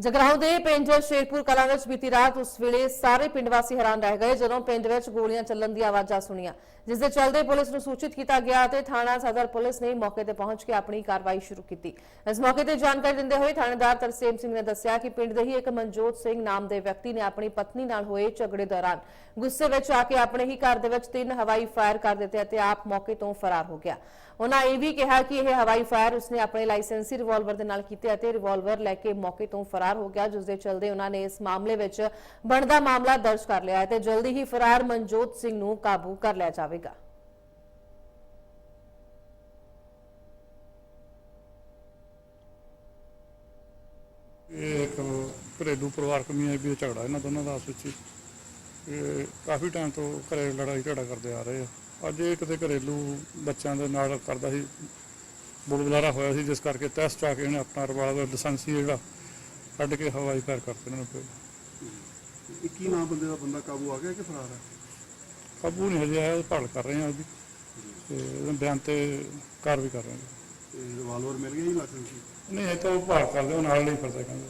ਜਗਰਾਉਂ ਦੇ ਪਿੰਡ ਸ਼ੇਰਪੁਰ ਕਲਾਂ ਵਿੱਚ ਬੀਤੀ ਰਾਤ ਉਸ ਵੇਲੇ ਸਾਰੇ ਪਿੰਡ ਵਾਸੀ ਹੈਰਾਨ ਰਹਿ ਗਏ ਜਦੋਂ ਪਿੰਡ ਵਿੱਚ ਗੋਲੀਆਂ ਚੱਲਣ ਦੀਆਂ ਆਵਾਜ਼ਾਂ ਸੁਣੀਆਂ, ਜਿਸ ਦੇ ਚੱਲਦੇ ਪੁਲਿਸ ਨੂੰ ਸੂਚਿਤ ਕੀਤਾ ਗਿਆ ਤੇ ਥਾਣਾ ਸਦਰ ਪੁਲਿਸ ਨੇ ਮੌਕੇ ਤੇ ਪਹੁੰਚ ਕੇ ਆਪਣੀ ਕਾਰਵਾਈ ਸ਼ੁਰੂ ਕੀਤੀ। ਇਸ ਮੌਕੇ ਤੇ ਜਾਣਕਾਰੀ ਦਿੰਦੇ ਹੋਏ ਥਾਣੇਦਾਰ ਤਰਸੇਮ ਸਿੰਘ ਨੇ ਦੱਸਿਆ ਕਿ ਪਿੰਡ ਦੇ ਹੀ ਇੱਕ ਮਨਜੋਤ ਸਿੰਘ ਨਾਮ ਦੇ ਵਿਅਕਤੀ ਨੇ ਆਪਣੀ ਪਤਨੀ ਨਾਲ ਹੋਏ ਝਗੜੇ ਦੌਰਾਨ ਗੁੱਸੇ ਵਿੱਚ ਆ ਕੇ ਆਪਣੇ ਹੀ ਘਰ ਦੇ ਵਿੱਚ ਤਿੰਨ ਹਵਾਈ ਫਾਇਰ ਕਰ ਦਿੱਤੇ ਅਤੇ ਆਪ ਮੌਕੇ ਤੋਂ ਫਰਾਰ ਹੋ ਗਿਆ। ਉਹਨਾਂ ਇਹ ਵੀ ਕਿਹਾ ਕਿ ਇਹ ਹਵਾਈ ਫਾਇਰ ਉਸਨੇ ਆਪਣੇ ਲਾਇਸੈਂਸੀ ਰਿਵਾਲਵਰ ਦੇ ਨਾਲ ਕੀਤੇ ਅਤੇ ਰਿਵਾਲਵਰ ਲੈ ਕੇ ਮੌਕੇ ਤੋਂ ਫਰਾਰ ਹੋ ਗਿਆ ਜਿਸ ਦੇ ਚਲਦੇ ਉਹਨਾਂ ਨੇ ਇਸ ਮਾਮਲੇ ਵਿੱਚ ਬਣਦਾ ਮਾਮਲਾ ਦਰਜ ਕਰ ਲਿਆ ਹੈ ਤੇ ਜਲਦੀ ਹੀ ਫਰਾਰ ਮਨਜੋਤ ਸਿੰਘ ਨੂੰ ਕਾਬੂ ਕਰ ਲਿਆ ਜਾਵੇਗਾ। ਇਹ ਇੱਕ ਘਰੇਲੂ ਪਰਿਵਾਰਕ ਮੀਆਂ ਦਾ ਝਗੜਾ ਇਹਨਾਂ ਦੋਨਾਂ ਦਾ ਆਪਸ ਵਿੱਚ। ਇਹ ਕਾਫੀ ਟਾਈਮ ਤੋਂ ਘਰੇ ਲੜਾਈ ਝਗੜਾ ਕਰਦੇ ਆ ਰਹੇ ਆ। ਅੱਜ ਇਹ ਕਿਤੇ ਘਰੇਲੂ ਬੱਚਿਆਂ ਦੇ ਨਾਲ ਕਰਦਾ ਸੀ, ਬੁਲਬੁਲਾਰਾ ਹੋਇਆ ਸੀ, ਜਿਸ ਕਰਕੇ ਤੈਸ ਆ ਕੇ ਇਹਨੇ ਆਪਣਾ ਰਿਵਾਲਵਰ ਲਾਇਸੈਂਸੀ ਜਿਹੜਾ। ਕੱਢ ਕੇ ਹਵਾਈ ਫਾਇਰ ਕਰਤੇ ਇਹਨਾਂ ਨੂੰ ਇਹ ਕੀ ਨਾਮ ਬੰਦੇ ਦਾ? ਬੰਦਾ ਕਾਬੂ ਆ ਗਿਆ ਕਿ ਫਰਾਰ ਹੈ ਕਾਬੂ ਨਹੀਂ ਹਜੇ ਆਇਆ ਭਾਲ ਕਰ ਰਹੇ ਆ ਉਹਦੀ। ਤੇ ਉਹਦੇ ਬਿਆਨ ਤੇ ਕਾਰਵਾਈ ਕਰ ਰਹੇ ਹਾਂ ਰਿਵਾਲਵਰ ਮਿਲ ਗਿਆ ਹੀ ਲਾਇਸੈਂਸ ਨਹੀਂ ਇਹ ਤਾਂ ਉਹ ਭਾਲ ਕਰਦੇ ਉਹ ਨਾਲ ਨਹੀਂ ਫਿਰਦਾ ਕਹਿੰਦੇ।